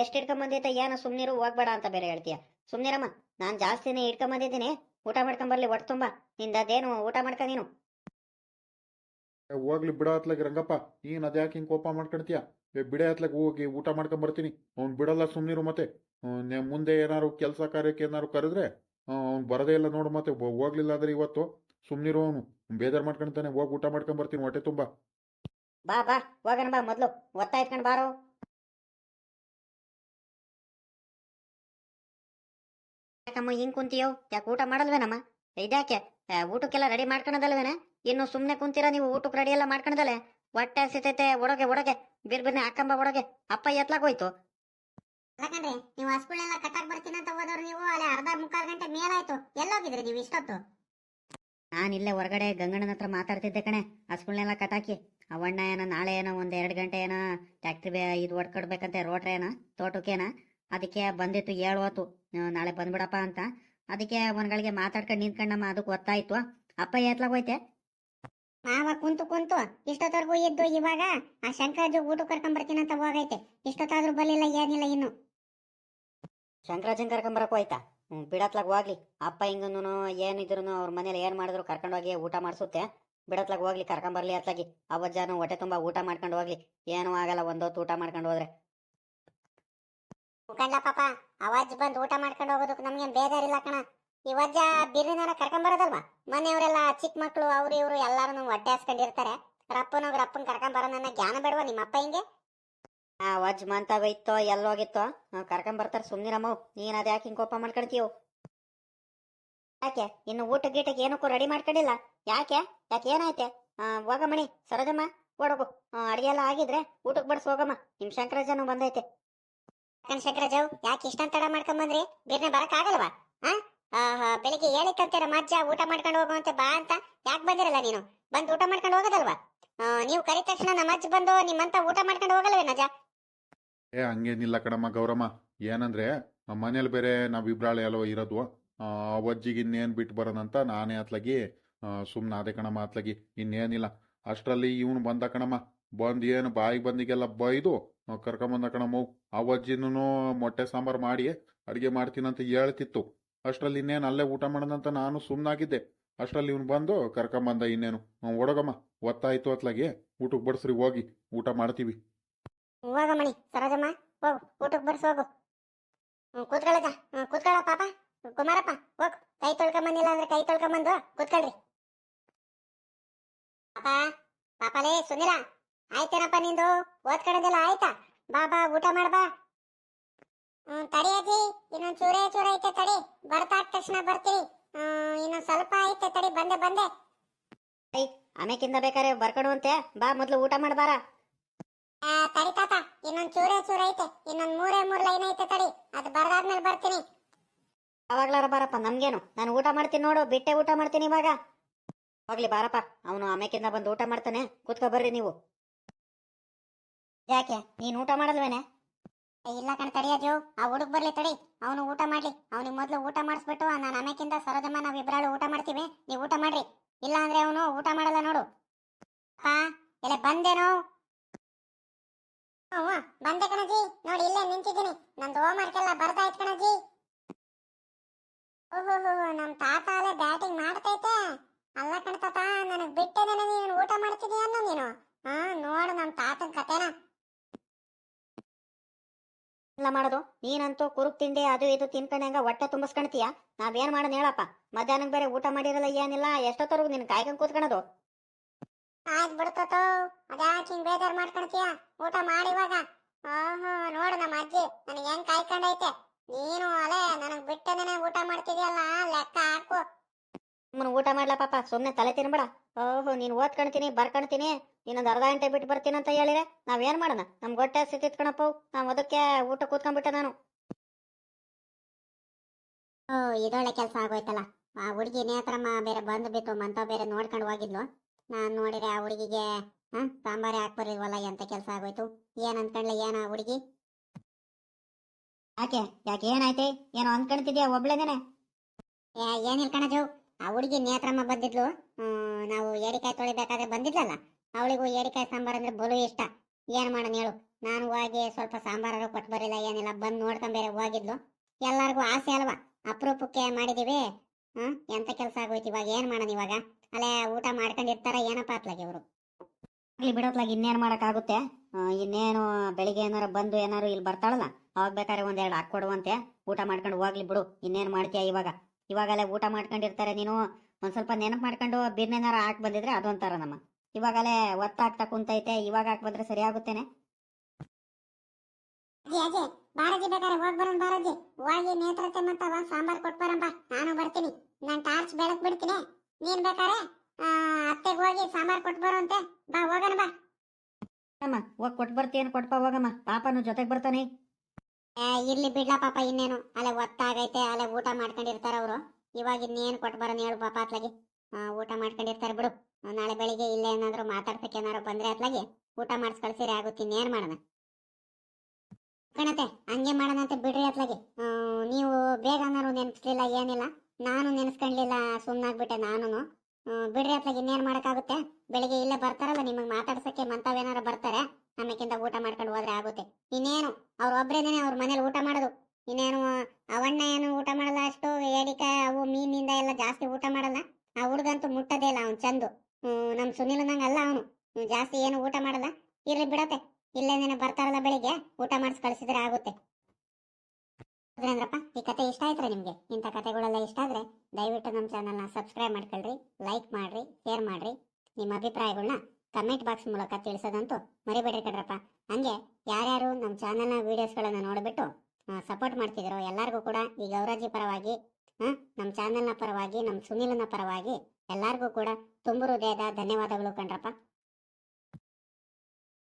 Speaker 2: ಎಷ್ಟ್ ಇಟ್ಕೊಂಬಂದೈತೆ ಏನೋ ಸುಮ್ನಿರು, ಹೋಗ್ಬೇಡ ಅಂತ ಬೇರೆ ಹೇಳ್ತೀಯ. ಸುಮ್ನಿರಮ್ಮ, ನಾನ್ ಜಾಸ್ತಿನೇ ಇಟ್ಕೊಂಬಂದಿದ್ದೀನಿ. ಊಟ ಮಾಡ್ಕೊಂಡ್ ಬರ್ಲಿ ಒಟ್ಟು ತುಂಬಾ. ನಿಂದದೇನು ಊಟ ಮಾಡ್ಕ ನೀನು.
Speaker 3: ಹೋಗ್ಲಿ ಬಿಡ ರಂಗಪ್ಪ. ನೀನು ಅದ್ಯಾಕೆ ಹಿಂಗ್ ಕೋಪ ಮಾಡ್ಕೊಳ್ತೀಯ ಬಿಡೆ ಹತ್ಲಕ್ಕೆ ಹೋಗಿ ಊಟ ಮಾಡ್ಕೊಂಬರ್ತೀನಿ ಅವ್ನು ಬಿಡಲ್ಲ ಸುಮ್ಮನಿರು ಮತ್ತೆ. ಮುಂದೆ ಏನಾದ್ರು ಕೆಲಸ ಕಾರ್ಯಕ್ಕೆ ಏನಾರು ಕರೆದ್ರೆ ಅವ್ನು ಬರದೇ ಇಲ್ಲ ನೋಡು ಮತ್ತೆ. ಹೋಗ್ಲಿಲ್ಲ ಅಂದ್ರೆ ಇವತ್ತು ಸುಮ್ಮನಿರು ಅವನು. ಬೇಜಾರು ಮಾಡ್ಕೊಂತಾನೆ ಹೋಗಿ ಊಟ ಮಾಡ್ಕೊಂಬರ್ತೀನಿ ಹೊಟ್ಟೆ ತುಂಬ.
Speaker 2: ಬಾ ಬಾ, ಹೋಗೋಣ ಬಾ ಮೊದಲು. ಒತ್ತಾ ಇಟ್ಕೊಂಡು ಬಾರೋ. ಯಾಕಮ್ಮ ಹಿಂಗ್ ಕುಂತೀಯೋ? ಯಾಕೆ ಊಟ ಮಾಡಲ್ವೇನಮ್ಮ? ಇದ್ಯಾಕೆ? ಊಟಕ್ಕೆಲ್ಲ ರೆಡಿ ಮಾಡ್ಕೊಳದಲ್ವೇನೆ? ಇನ್ನು ಸುಮ್ಮನೆ ಕುಂತೀರಾ ನೀವು? ಊಟಕ್ಕೆ ರೆಡಿ ಎಲ್ಲ ಮಾಡ್ಕೊಳದಲೆ ಹೊಟ್ಟೆ ಸಿತೈತೆ ಒಡಗೆ ಒಡಗೆ ಬಿರ್ ಬಿರ್ನೆ ಹಾಕಂಬ ಒಡಗೆ. ಅಪ್ಪ ಎತ್ಲಾಕ್ ಹೋಯ್ತು
Speaker 1: ಅಲ್ಲ ಕಣ್ರಿ ನೀವು ಹಸ್ಗಳೆಲ್ಲ ಕಟ್ಟಾಕ್ ಬರ್ತೀನಿ ಅಂತ ಹೋದವ್ರು ನೀವು ಅಲ್ಲಿ ಅರ್ಧ ಮುಕ್ಕಾಲ್ ಗಂಟೆ ಮೇಲಾಯ್ತು. ಎಲ್ಲೋಗಿದ್ರಿ ನೀವು ಇಷ್ಟೊತ್ತು?
Speaker 2: ನಾನು ಇಲ್ಲೇ ಹೊರಗಡೆ ಗಂಗಣ್ಣನ ಹತ್ರ ಮಾತಾಡ್ತಿದ್ದೆ ಕಣೆ. ಹಸ್ಗಳ್ನೆಲ್ಲ ಕಟಾಕಿ ಅವಣ್ಣ ಏನ ನಾಳೆ ಏನೋ ಒಂದ್ ಎರಡ್ ಗಂಟೆ ಏನೋ ಟ್ಯಾಕ್ಟ್ರಿ ಬೇ ಇದು ಹೊಡ್ಕೊಡ್ಬೇಕಂತೆ ರೋಟ್ರಿ ಏನೋ ತೋಟಕ್ಕೇನ? ಅದಕ್ಕೆ ಬಂದಿತ್ತು ಹೇಳುವತ್ತು. ನಾಳೆ ಬಂದ್ಬಿಡಪ್ಪ ಅಂತ. ಅದಕ್ಕೆ ಒಂದ್ಗಳಿಗೆ ಮಾತಾಡ್ಕೊಂಡು ನಿಂತ್ಕೊಂಡಮ್ಮ ಅದಕ್ಕೆ ಗೊತ್ತಾಯ್ತು ಅಪ್ಪ ಎತ್ಲಾಗ ಹೋಯ್ತೆ
Speaker 1: ಮಾವ ಕುಂತು ಕುಂತು ಇಷ್ಟೊತ್ತವರೆಗೂ ಇದ್ದು ಇವಾಗ ಆ ಶಂಕರಾಜು ಊಟ ಕರ್ಕೊಂಡ್ ಬರ್ತೀನಿ ಅಂತ ಹೋಗೈತೆ. ಇಷ್ಟೊತ್ತಾದ್ರೂ ಬರಲಿಲ್ಲ ಏನಿಲ್ಲ ಇನ್ನು.
Speaker 2: ಶಂಕರಾಜನ್ ಕರ್ಕೊಂಬರಕ್ ಹೋಯ್ತಾ ಹ್ಮ್ ಬಿಡತ್ಲಾಗ ಹೋಗ್ಲಿ. ಅಪ್ಪ ಹಿಂಗನು ಏನಿದ್ರು ಅವ್ರ ಮನೇಲಿ ಏನ್ ಮಾಡಿದ್ರು ಕರ್ಕೊಂಡೋಗಿ ಊಟ ಮಾಡಿಸುತ್ತೆ. ಬಿಡತ್ಲಾಗ ಹೋಗ್ಲಿ ಕರ್ಕೊಂಬರ್ಲಿ ಅತ್ಲಾಗಿ. ಅವಜ್ಜಾನು ಹೊಟ್ಟೆ ತುಂಬಾ ಊಟ ಮಾಡ್ಕೊಂಡು ಹೋಗ್ಲಿ. ಏನೂ ಆಗಲ್ಲ ಒಂದೊತ್ತು ಊಟ ಮಾಡ್ಕೊಂಡು ಹೋದ್ರೆ.
Speaker 1: ಮುಖಂಡ ಪಾಪ ಅವಾಜ್ ಬಂದು ಊಟ ಮಾಡ್ಕೊಂಡು ಹೋಗೋದಕ್ಕೆ ನಮ್ಗೇನ್ ಬೇಜಾರಿಲ್ಲ ಕಣ. ಈ ವಜ್ಜ ಬಿರ್ರಿನಾರ ಕರ್ಕೊಂಡ್ ಬರೋದಲ್ವಾ ಮನೆಯವರೆಲ್ಲ ಚಿಕ್ಕ ಮಕ್ಕಳು ಅವ್ರು ಇವ್ರು ಎಲ್ಲಾರು ಹೊಟ್ಟೆ ಹಾಸ್ಕೊಂಡಿರ್ತಾರೆ. ರಪ್ಪನ ರಪ್ಪನ್ ಕರ್ಕೊಂಡ್ ಬರೋ ನನ್ನ ಜ್ಞಾನ ಬೇಡವಾ ನಿಮ್ಮ ಅಪ್ಪ ಹಿಂಗೆ?
Speaker 2: ಆ ವಜ್ ಮಂತ ಇತ್ತೋ ಎಲ್ಲೋಗಿತ್ತೋ ಕರ್ಕೊಂಡ್ ಬರ್ತಾರ ಸುಮ್ನಿರಮ್ಮ ನೀನ್ ಅದ್ಯಾಕೆ ಹಿಂಗ್ ಕೋಪ ಮಾಡ್ಕೊಳ್ತೀಯೋ ಯಾಕೆ? ಇನ್ನು ಊಟ ಗೀಟಕ್ಕೆ ಏನಕ್ಕೂ ರೆಡಿ ಮಾಡ್ಕೊಂಡಿಲ್ಲ? ಯಾಕೆ? ಯಾಕೆ ಏನಾಯ್ತೆ? ಹೋಗ ಹೋಗಮ್ಮಣಿ ಸರೋಜಮ್ಮ ಓಡೋಗು. ಅಡಿಗೆ ಎಲ್ಲ ಆಗಿದ್ರೆ ಊಟಕ್ಕೆ ಬಡ್ಸ್ ಹೋಗಮ್ಮ. ನಿಮ್ ಶಂಕರಾಜನು ಬಂದೈತೆ.
Speaker 1: ಶಂಕರಾಜವ್ ಯಾಕೆ ಇಷ್ಟಂತ ತಡ ಮಾಡ್ಕೊಂಡ್ ಬಂದ್ರಿ ಬಿರ್ನೆ ಬರಕ್ ಆಗಲ್ವಾ? ಆ? ಆಹಾ, ಬೆಳಿಗ್ಗೆ ಹೇಳಿತ್ತಂತೀರ ಮಜ್ಜ ಊಟ ಮಾಡ್ಕೊಂಡು ಹೋಗುವಂತೆ ಬಾ ಅಂತ? ಯಾಕೆ ಬಂದಿರಲ್ಲ ನೀನು? ಬಂದು ಊಟ ಮಾಡ್ಕೊಂಡು ಹೋಗೋದಲ್ವಾ? ನೀವು ಕರಿದ ತಕ್ಷಣ ನಮ್ಮ ಅಜ್ಜ ಬಂದು ನಿಮ್ಮಂತ ಊಟ ಮಾಡ್ಕೊಂಡು ಹೋಗಲ್ವೇ ನಜ
Speaker 3: ಏ ಹಂಗೇನಿಲ್ಲ ಕಣಮ್ಮ ಗೌರಮ್ಮ. ಏನಂದ್ರೆ ನಮ್ಮ ಮನೇಲಿ ಬೇರೆ ನಾವಿಬ್ರಾಳೆ ಅಲ್ವ ಇರೋದು ಅಜ್ಜಿಗೆ ಇನ್ನೇನು ಬಿಟ್ಟು ಬರೋದಂತ ನಾನೇ ಅತ್ಲಾಗಿ ಸುಮ್ಮನೆ ಅದೇ ಕಣಮ್ಮ ಅತ್ಲಾಗಿ. ಇನ್ನೇನಿಲ್ಲ. ಅಷ್ಟರಲ್ಲಿ ಇವನು ಬಂದ ಕಣಮ್ಮ ಬಂದು ಏನು ಬಾಯಿಗೆ ಬಂದಿಗೆಲ್ಲ ಬೈದು ಕರ್ಕೊಂಬಂದ ಕಣಮ್ಮ ಅವಜ್ಜಿನೂ ಮೊಟ್ಟೆ ಸಾಂಬಾರು ಮಾಡಿ ಅಡುಗೆ ಮಾಡ್ತೀನಂತ ಹೇಳ್ತಿತ್ತು. ಅಷ್ಟರಲ್ಲಿ ಇನ್ನೇನು ಅಲ್ಲೇ ಊಟ ಮಾಡೋದಂತ ನಾನು ಸುಮ್ಮನಾಗಿದ್ದೆ ಅಷ್ಟರಲ್ಲಿ ಇವನು ಬಂದು, ಕರ್ಕೊಂಬಂದ ಇನ್ನೇನು. ಒಡಗಮ್ಮ ಒತ್ತಾಯ್ತು ಅತ್ಲಾಗಿ. ಊಟಕ್ಕೆ ಬಡಿಸ್ರಿ, ಹೋಗಿ. ಊಟ ಮಾಡ್ತೀವಿ.
Speaker 1: ಹೋಗಮ್ಮಣಿ ಮಣಿ, ಸರೋಜಮ್ಮ. ಹೋಗು ಊಟಕ್ಕೆ ಬರ್ಸಿ ಹೋಗು. ಹ್ಞೂ ಕೂತ್ಕೊಳ್ಳ ಪಾಪ. ಕುಮಾರಪ್ಪ, ಹೋಗ್. ಕೈ ತೊಳ್ಕೊಂಬಂದಿಲ್ಲ ಅಂದ್ರೆ ಕೈ ತೊಳ್ಕೊಂಬಂದು, ಕೂತ್ಕೊಳ್ರಿ. ಪಾಪ, ಪಾಪಲೇ, ಸುನಿಲ. ಆಯ್ತೇನಪ್ಪ ನಿಂದು? ಓದ್ಕೊಳ್ಳೋದೆಲ್ಲ ಆಯ್ತಾ? ಬಾ ಬಾ, ಊಟ ಮಾಡ್ಬಾ ಹ್ಞೂ ತಡಿ ಅಜ್ಜಿ. ಇನ್ನೊಂದು ಚೂರೇ ಚೂರ ಐತೆ ತಡಿ. ಬರ್ತಾ ತಕ್ಷಣ ಬರ್ತೀವಿ ಹ್ಮ್, ಇನ್ನೊಂದ್ ಸ್ವಲ್ಪ ಐತೆ ತಡಿ. ಬಂದೆ ಬಂದೆ.
Speaker 2: ಆಮೇಕಿಂದ ಬೇಕಾರೆ ಬರ್ಕೊಡುವಂತೆ ಬಾ ಮೊದ್ಲು ಊಟ ಮಾಡಬಾರ
Speaker 1: ಆ, ತಡಿ ತಾತ. ಇನ್ನೊಂದ್ ಚೂರೇ ಚೂರ ಐತೆ. ಇನ್ನೊಂದ್ ಮೂರೇ ಮೂರ್ ಲೈನ್ ಐತೆ ತಡಿ. ಅದು ಬರ್ದಾದ್ಮೇಲೆ ಬರ್ತೀನಿ.
Speaker 2: ಯಾವಾಗ್ಲಾರ ಬಾರಪ್ಪ ನಮ್ಗೇನು? ನಾನು ಊಟ ಮಾಡ್ತೀನಿ ನೋಡು. ಬಿಟ್ಟೆ ಊಟ ಮಾಡ್ತೀನಿ ಇವಾಗ. ಹೋಗ್ಲಿ ಬಾರಪ್ಪ. ಅವನು ಆಮೇಕಿಂದ ಬಂದು ಊಟ ಮಾಡ್ತಾನೆ. ಕೂತ್ಕೊ ಬರ್ರಿ ನೀವು. ಯಾಕೆ? ನೀನು ಊಟ ಮಾಡಲ್ವೇನೆ?
Speaker 1: ಇಲ್ಲ ಕಣ್ ತಡಿಯಜು ಆ ಹುಡುಗ ಬರ್ಲಿ ತಡಿ. ಅವನು ಊಟ ಮಾಡ್ಲಿ. ಅವನಿಗೆ ಮೊದ್ಲು ಊಟ ಮಾಡಿಸ್ಬಿಟ್ಟು ನಾನು ಆಮೇಕಿಂದ ಸರೋಜಮ್ಮ ನಾವು ಇಬ್ಬರಾಳು ಊಟ ಮಾಡ್ತೀವಿ. ನೀವು ಊಟ ಮಾಡ್ರಿ. ಇಲ್ಲ ಅಂದ್ರೆ ಅವನು ಊಟ ಮಾಡಲ್ಲ ನೋಡು. ಹಾ ಎಲ್ಲ ಬಂದೇನೋ ಬಂದೆ ಕಣಜಿ. ನೋಡಿ, ಇಲ್ಲೇ ನಿಂತಿದ್ದೀನಿ. ನಂದು ಹೋಮ್ ವರ್ಕ್ ಎಲ್ಲ ಬರ್ದಾಯ್ತು ಕಣಜಿ. ಓಹೋ ನಮ್ ತಾತ ಅಲ್ಲೇ ಬ್ಯಾಟಿಂಗ್ ಮಾಡ್ತೈತೆ. ಅಲ್ಲ ಕಣ್ತಾತ ನನಗ್ ಬಿಟ್ಟೆ ನೀನು ಊಟ ಮಾಡ್ತಿದೀಯ ನೀನು? ಹಾ ನೋಡು ನಮ್ ತಾತನ್ ಕತೆನ
Speaker 2: ಇಲ್ಲ ಮಾಡೋದು? ನೀನಂತೂ ಕುರುಕ್ ತಿಂಡಿ ಅದು ಇದು ತಿನ್ಕೊಂಡಂಗ ಹೊಟ್ಟೆ ತುಂಬಿಸ್ಕೊಳ್ತೀಯ ನಾವೇನ್ ಮಾಡೋಣ ಹೇಳಪ್ಪ. ಮಧ್ಯಾಹ್ನಕ್ಕೆ ಬೇರೆ ಊಟ ಮಾಡಿರಲ್ಲ, ಏನಿಲ್ಲ, ಎಷ್ಟೊತ್ತವರೆಗೂ ನಿನ್ ಕಾಯ್ಕೊಂಡ್ ಕೂತ್ಕೊಳ್ಳೋದು
Speaker 1: ಆಯ್ತು ಬಿಡ್ತತೋ, ಅದ್ಯಾಕೆ ಹಿಂಗ್ ಬೇಜಾರ್ ಮಾಡ್ಕೊಳ್ತೀಯ ಊಟ ಮಾಡಿ ಇವಾಗ ಆಹಾ ನೋಡು ನಮ್ಮ ಅಜ್ಜಿ, ನನಗೆ ಹೆಂಗ್ ಕಾಯ್ಕೊಂಡೈತೆ. ನೀನು ಅಲೆ, ನನಗ್ ಬಿಟ್ಟದೇನೆ ಊಟ ಮಾಡ್ತಿದ್ಯಲ್ಲ, ಲೆಕ್ಕ ಹಾಕು.
Speaker 2: ಸುಮ್ಮನೆ ಊಟ ಮಾಡ್ಲಾ ಪಾಪ ಸುಮ್ಮನೆ ತಲೆ ತಿನ್ಬೇಡ. ಓಹೋ ನೀನು ಓದ್ಕೊಳ್ತೀನಿ ಬರ್ಕೊಳ್ತೀನಿ ಇನ್ನೊಂದು ಅರ್ಧ ಗಂಟೆ ಬಿಟ್ಟು ಬರ್ತೀನಿ ಅಂತ ಹೇಳಿದ್ರೆ ನಾವೇನ್ ಮಾಡೋಣ? ನಮ್ ಹೊಟ್ಟೆ ಕಣಪ್ಪ ನಾವು ಅದಕ್ಕೆ ಊಟ ಕೂತ್ಕೊಂಡ್ಬಿಟ್ಟೆ ನಾನು.
Speaker 1: ಓ ಇದೊಳ್ಳೆ ಕೆಲಸ ಆಗೋಯ್ತಲ್ಲ. ಆ ಹುಡುಗಿ ನೇತ್ರಮ್ಮ ಬೇರೆ ಬಂದು ಬಿತ್ತು ಮಂತ ಬೇರೆ ನೋಡ್ಕೊಂಡು ಹೋಗಿದ್ಲು. ನಾನ್ ನೋಡಿದ್ರೆ ಆ ಹುಡುಗಿಗೆ ಹಾ ಸಾಂಬಾರೇ ಹಾಕ್ಬರಿಲ್ವಲ್ಲ ಎಂತ ಕೆಲಸ ಆಗೋಯ್ತು? ಏನ್ ಅನ್ಕೊಂಡ್ಲ ಏನ ಆ ಹುಡುಗಿ?
Speaker 2: ಯಾಕೆ? ಯಾಕೆ ಏನಾಯ್ತೆ? ಏನೋ ಅನ್ಕೊಂತಿದ್ಯಾ ಒಬ್ಳೇನೇನೆ?
Speaker 1: ಏ, ಏನಿಲ್ಲ ಕಣಜು. ಆ ಹುಡುಗಿ ನೇತ್ರಮ್ಮ ಬಂದಿದ್ಲು. ನಾವು ಏರಿಕಾಯಿ ತೊಳಿಬೇಕಾದ್ರೆ ಬಂದಿದ್ಲಲ್ಲ, ಅವಳಿಗೂ ಏರಿಕಾಯಿ ಸಾಂಬಾರ್ ಅಂದ್ರೆ ಬಲು ಇಷ್ಟ. ಏನ್ ಮಾಡೋಣ ಹೇಳು. ನಾನು ಹೋಗಿ ಸ್ವಲ್ಪ ಸಾಂಬಾರು ಕೊಟ್ಟು ಬರಲಿಲ್ಲ, ಏನಿಲ್ಲ, ಬಂದು ನೋಡ್ಕೊಂಡ್ ಬೇರೆ ಹೋಗಿದ್ಲು. ಎಲ್ಲಾರ್ಗೂ ಆಸೆ ಅಲ್ವಾ? ಅಪರೂಪಕ್ಕೆ ಮಾಡಿದೀವಿ. ಹ್ಮ್, ಎಂತ ಕೆಲಸ ಆಗೋಯ್ತು ಇವಾಗ? ಏನ್ ಮಾಡೋಣ ಇವಾಗ? ಅಲ್ಲೇ ಊಟ ಮಾಡ್ಕೊಂಡಿರ್ತಾರ, ಏನಪ್ಪ ಅತ್ಲಾಗಿ ಇವರು?
Speaker 2: ಆಗ್ಲಿ ಬಿಡೋತ್ಲಾಗ ಇನ್ನೇನು ಮಾಡೋಕ್ಕಾಗುತ್ತೆ? ಇನ್ನೇನು ಬೆಳಿಗ್ಗೆ ಏನಾರು ಬಂದು ಏನಾರು ಇಲ್ಲಿ ಬರ್ತಾಳಲ್ಲ, ಅವಾಗ ಬೇಕಾದ್ರೆ ಒಂದೆರಡು ಹಾಕ್ಕೊಡುವಂತೆ. ಊಟ ಮಾಡ್ಕೊಂಡು ಹೋಗ್ಲಿ ಬಿಡು, ಇನ್ನೇನು ಮಾಡ್ತೀಯ ಇವಾಗ? ಇವಾಗಲೇ ಊಟ ಮಾಡ್ಕೊಂಡಿರ್ತಾರೆ ನೀನು ಒಂದ್ ಸ್ವಲ್ಪ ನೆನಪು ಮಾಡ್ಕೊಂಡು ಬಿರ್ನೇನಾರ ಹಾಕಿ ಬಂದಿದ್ರೆ ಅದೊಂಥರ ನಮ್ಮ. ಇವಾಗಲೇ ಒತ್ತಾಗ್ತಾ ಕುಂತೈತೆ ಇವಾಗ ಹಾಕಿ ಬಂದ್ರೆ ಸರಿ ಆಗುತ್ತೇನೆ?
Speaker 1: ಅಜ್ಜಿ ಬಾರಜ್ಜಿ ಬೇಕಾದ್ರೆ ಹೋಗ್ ಬರೋಣ ಬಾರಜ್ಜಿ ಹೋಗಿ ನೇತ್ರತೆ ಮತ್ತವ ಸಾಂಬಾರ್ ಕೊಟ್ ಬರಂಬ ನಾನು ಬರ್ತೀನಿ. ನಾನು ಟಾರ್ಚ್ ಬೆಳಕ್ ಬಿಡ್ತೀನಿ. ನೀನ್ ಬೇಕಾರೆ ಅತ್ತೆಗ್ ಹೋಗಿ ಸಾಂಬಾರ್ ಕೊಟ್ ಬರುವಂತೆ ಬಾ ಹೋಗೋಣ ಬಾ.
Speaker 2: ಅಮ್ಮ ಹೋಗಿ ಕೊಟ್ ಬರ್ತೀಯೇನು ಕೊಟ್ಪ ಹೋಗಮ್ಮ. ಪಾಪನು ಜೊತೆಗೆ ಬರ್ತಾನೆ.
Speaker 1: ಇರ್ಲಿ ಬಿಡ್ಲ ಪಾಪ ಇನ್ನೇನು. ಅಲ್ಲೇ ಒತ್ತಾಗೈತೆ, ಅಲ್ಲೇ ಊಟ ಮಾಡ್ಕೊಂಡಿರ್ತಾರ ಅವರು. ಇವಾಗ ಇನ್ನೇನು ಕೊಟ್ಟು ಬರೋಣ ಹೇಳು ಪಾಪ ಅತ್ಲಾಗಿ. ಊಟ ಮಾಡ್ಕೊಂಡಿರ್ತಾರೆ ಬಿಡು. ನಾಳೆ ಬೆಳಿಗ್ಗೆ ಇಲ್ಲೇ ಏನಾದ್ರು ಮಾತಾಡ್ಸಕ್ಕೆ ಏನಾದ್ರು ಬಂದ್ರೆ ಅತ್ಲಾಗಿ ಊಟ ಮಾಡಿಸ್ ಕಳ್ಸಿರಿ ಆಗುತ್ತೆ, ಇನ್ನೇನ್ ಮಾಡೋಣ. ಕಣತೆ, ಹಂಗೆ ಮಾಡೋಣ ಅಂತ ಬಿಡ್ರಿ ಅತ್ಲಾಗಿ. ನೀವು ಬೇಗ ಅನ್ನೋರು ನೆನ್ಸ್ಲಿಲ್ಲ, ಏನಿಲ್ಲ. ನಾನು ನೆನ್ಸ್ಕೊಂಡ್ಲಿಲ್ಲ ಸುಮ್ಮನಾಗ್ಬಿಟ್ಟೆ ನಾನು ಬಿಡ್ರಿ ಅತ್ಲಾಗ ಇನ್ನೇನ್ ಮಾಡಕ್ಕಾಗುತ್ತೆ? ಬೆಳಿಗ್ಗೆ ಇಲ್ಲೇ ಬರ್ತಾರಲ್ಲ ನಿಮಗೆ ಮಾತಾಡ್ಸಕ್ಕೆ ಮಂತಾವೇನಾರು ಬರ್ತಾರೆ, ನಮ್ಮಕ್ಕಿಂತ ಊಟ ಮಾಡ್ಕೊಂಡು ಹೋದ್ರೆ ಆಗುತ್ತೆ. ಇನ್ನೇನು, ಅವ್ರ ಒಬ್ರೇನೆ ಅವ್ರ ಮನೇಲಿ ಊಟ ಮಾಡೋದು. ಇನ್ನೇನು ಅವಣ್ಣ ಏನು ಊಟ ಮಾಡಲ್ಲ ಅಷ್ಟು, ಏಡಿಕಾಯಿ, ಅವು ಮೀನಿಂದ ಎಲ್ಲ ಜಾಸ್ತಿ ಊಟ ಮಾಡಲ್ಲ. ಆ ಹುಡುಗಂತೂ ಮುಟ್ಟದೇ ಇಲ್ಲ ಅವ್ನು ಚಂದು. ನಮ್ಮ ನಮ್ ಸುನಿಲ್ ಅಲ್ಲ ಅವನು. ಜಾಸ್ತಿ ಏನು ಊಟ ಮಾಡಲ್ಲ. ಇರ್ಲಿ ಬಿಡತ್ತೆ. ಇಲ್ಲೇನೇನೋ ಬರ್ತಾರಲ್ಲ ಬೆಳಿಗ್ಗೆ, ಊಟ ಮಾಡಿಸಿ ಕಳಿಸಿದ್ರೆ ಆಗುತ್ತೆ. ಹೌದ್ರೇಂದ್ರಪ್ಪ ಈ ಕತೆ ಇಷ್ಟ ಆಯ್ತಾ ನಿಮ್ಗೆ? ಇಂಥ ಕತೆಗಳೆಲ್ಲ ಇಷ್ಟ ಆದ್ರೆ ದಯವಿಟ್ಟು ನಮ್ಮ ಚಾನಲ್ನ ಸಬ್ಸ್ಕ್ರೈಬ್ ಮಾಡ್ಕೊಳ್ರಿ ಲೈಕ್ ಮಾಡ್ರಿ ಶೇರ್ ಮಾಡ್ರಿ. ನಿಮ್ಮ ಅಭಿಪ್ರಾಯಗಳನ್ನ ಕಮೆಂಟ್ ಬಾಕ್ಸ್ ಮೂಲಕ ತಿಳಿಸೋದಂತೂ ಮರಿಬೇಡ್ರಿ ಕಣ್ರಪ್ಪ. ಹಂಗೆ ಯಾರ್ಯಾರು ನಮ್ಮ ಚಾನಲ್ನ ವೀಡಿಯೋಸ್ಗಳನ್ನು ನೋಡಿಬಿಟ್ಟು ಸಪೋರ್ಟ್ ಮಾಡ್ತಿದ್ದೀರೋ ಎಲ್ಲರಿಗೂ ಕೂಡ ಈ ಗೌರಾಜಿ ಪರವಾಗಿ ನಮ್ಮ ಚಾನಲ್ನ ಪರವಾಗಿ, ನಮ್ಮ ಸುನಿಲನ ಪರವಾಗಿ ಎಲ್ಲರಿಗೂ ಕೂಡ ತುಂಬು ಹೃದಯದ ಧನ್ಯವಾದಗಳು ಕಣ್ರಪ್ಪ.